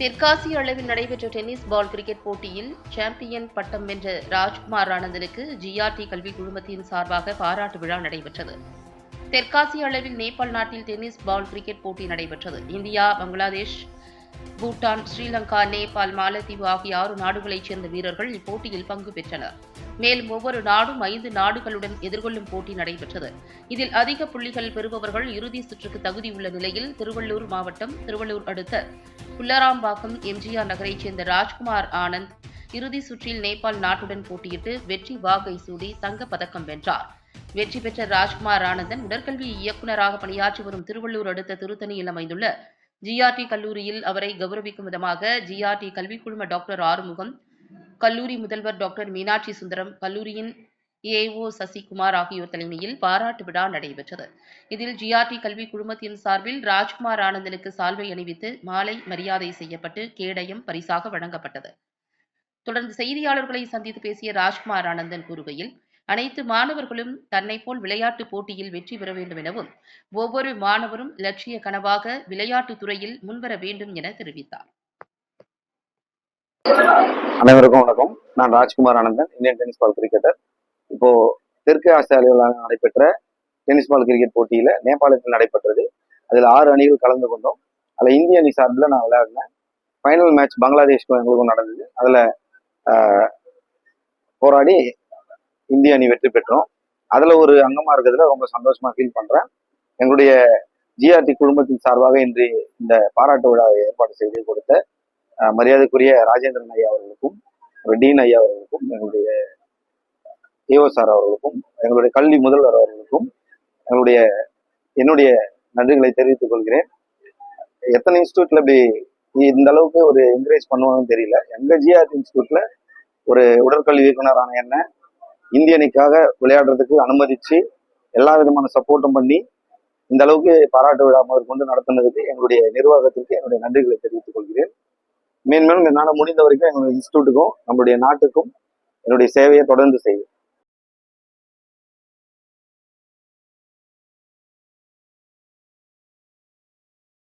தெற்காசிய அளவில் நடைபெற்ற டென்னிஸ் பால் கிரிக்கெட் போட்டியில் சாம்பியன் பட்டம் வென்ற ராஜ்குமார் ஆனந்தனுக்கு ஜிஆர்டி கல்வி குழுமத்தின் சார்பாக பாராட்டு விழா நடைபெற்றது. தெற்காசிய அளவில் நேபாள் நாட்டில் டென்னிஸ் பால் கிரிக்கெட் போட்டி நடைபெற்றது. இந்தியா பங்களாதேஷ் பூட்டான் ஸ்ரீலங்கா நேபாள் மாலத்தீவு ஆகிய ஆறு நாடுகளைச் சேர்ந்த வீரர்கள் இப்போட்டியில் பங்கு பெற்றனர். மேலும் ஒவ்வொரு நாடும் ஐந்து நாடுகளுடன் எதிர்கொள்ளும் போட்டி நடைபெற்றது. இதில் அதிக புள்ளிகள் பெறுபவர்கள் இறுதி சுற்றுக்கு தகுதியுள்ள நிலையில் திருவள்ளூர் மாவட்டம் திருவள்ளூர் அடுத்த புல்லராம்பாக்கம் எம்ஜிஆர் நகரைச் சேர்ந்த ராஜ்குமார் ஆனந்த் இறுதி சுற்றில் நேபாள் நாட்டுடன் போட்டியிட்டு வெற்றி வாகை சூடி தங்கப் பதக்கம் வென்றார். வெற்றி பெற்ற ராஜ்குமார் ஆனந்தன் உடற்கல்வி இயக்குநராக பணியாற்றி வரும் திருவள்ளூர் அடுத்த திருத்தணியில் அமைந்துள்ள ஜிஆர்டி கல்லூரியில் அவரை கௌரவிக்கும் விதமாக ஜிஆர்டி கல்விக்குழும டாக்டர் ஆறுமுகம் கல்லூரி முதல்வர் டாக்டர் மீனாட்சி சுந்தரம் கல்லூரியின் ஏஓ சசிகுமார் ஆகியோர் தலைமையில் பாராட்டு விழா நடைபெற்றது. இதில் ஜிஆர்டி கல்வி குழுமத்தின் சார்பில் ராஜ்குமார் ஆனந்தனுக்கு சால்வை அணிவித்து மாலை மரியாதை செய்யப்பட்டு கேடயம் பரிசாக வழங்கப்பட்டது. தொடர்ந்து செய்தியாளர்களை சந்தித்து பேசிய ராஜ்குமார் ஆனந்தன் கூறுகையில் அனைத்து மாணவர்களும் தன்னை போல் விளையாட்டு போட்டியில் வெற்றி பெற வேண்டும் எனவும் ஒவ்வொரு மாணவரும் லட்சிய கனவாக விளையாட்டுத் துறையில் முன்வர வேண்டும் என தெரிவித்தார். அனைவருக்கும் வணக்கம். நான் Rajkumar Anandan Indian tennis ball cricketer. இப்போ தெற்கு ஆஸ்திரேலியாவில் நடைபெற்ற டென்னிஸ் பால் கிரிக்கெட் போட்டியில நேபாளத்தில் நடைபெற்றது. அதில் ஆறு அணிகள் கலந்து கொண்டோம். அதில் இந்திய அணி சார்பில் நான் விளையாடினேன் ஃபைனல் மேட்ச் பங்களாதேஷ்க்கும் எங்களுக்கும் நடந்தது. அதில் போராடி இந்திய அணி வெற்றி பெற்றோம். அதில் ஒரு அங்கமாக இருக்கிறதுல ரொம்ப சந்தோஷமாக ஃபீல் பண்ணுறேன் எங்களுடைய ஜிஆர்டி குடும்பத்தின் சார்பாக இன்று இந்த பாராட்டு விழாவை ஏற்பாடு செய்து கொடுத்த மரியாதைக்குரிய ராஜேந்திரன் ஐயா அவர்களுக்கும் டீன் ஐயா அவர்களுக்கும் எங்களுடைய ஏஓ சார் அவர்களுக்கும் எங்களுடைய கல்வி முதல்வர் அவர்களுக்கும் எங்களுடைய என்னுடைய நன்றிகளை தெரிவித்துக் கொள்கிறேன். எத்தனை இன்ஸ்டியூட்ல இப்படி இந்த அளவுக்கு ஒரு என்கரேஜ் பண்ணுவாங்கன்னு தெரியல. எங்க ஜிஆர்டி இன்ஸ்டியூட்ல ஒரு உடற்கல்வி இயக்குனரான என்ன இந்திய அணிக்காக விளையாடுறதுக்கு அனுமதிச்சு எல்லா விதமான சப்போர்ட்டும் பண்ணி இந்த அளவுக்கு பாராட்டு விழா முதற்கொண்டு நடத்துனதுக்கு எங்களுடைய நிர்வாகத்திற்கு என்னுடைய நன்றிகளை தெரிவித்துக் கொள்கிறேன். மேன்மேலும் என்னால் முடிந்த வரைக்கும் எங்களுடைய இன்ஸ்டியூட்டுக்கும் நம்மளுடைய நாட்டுக்கும் என்னுடைய சேவையை தொடர்ந்து செய்வேன்.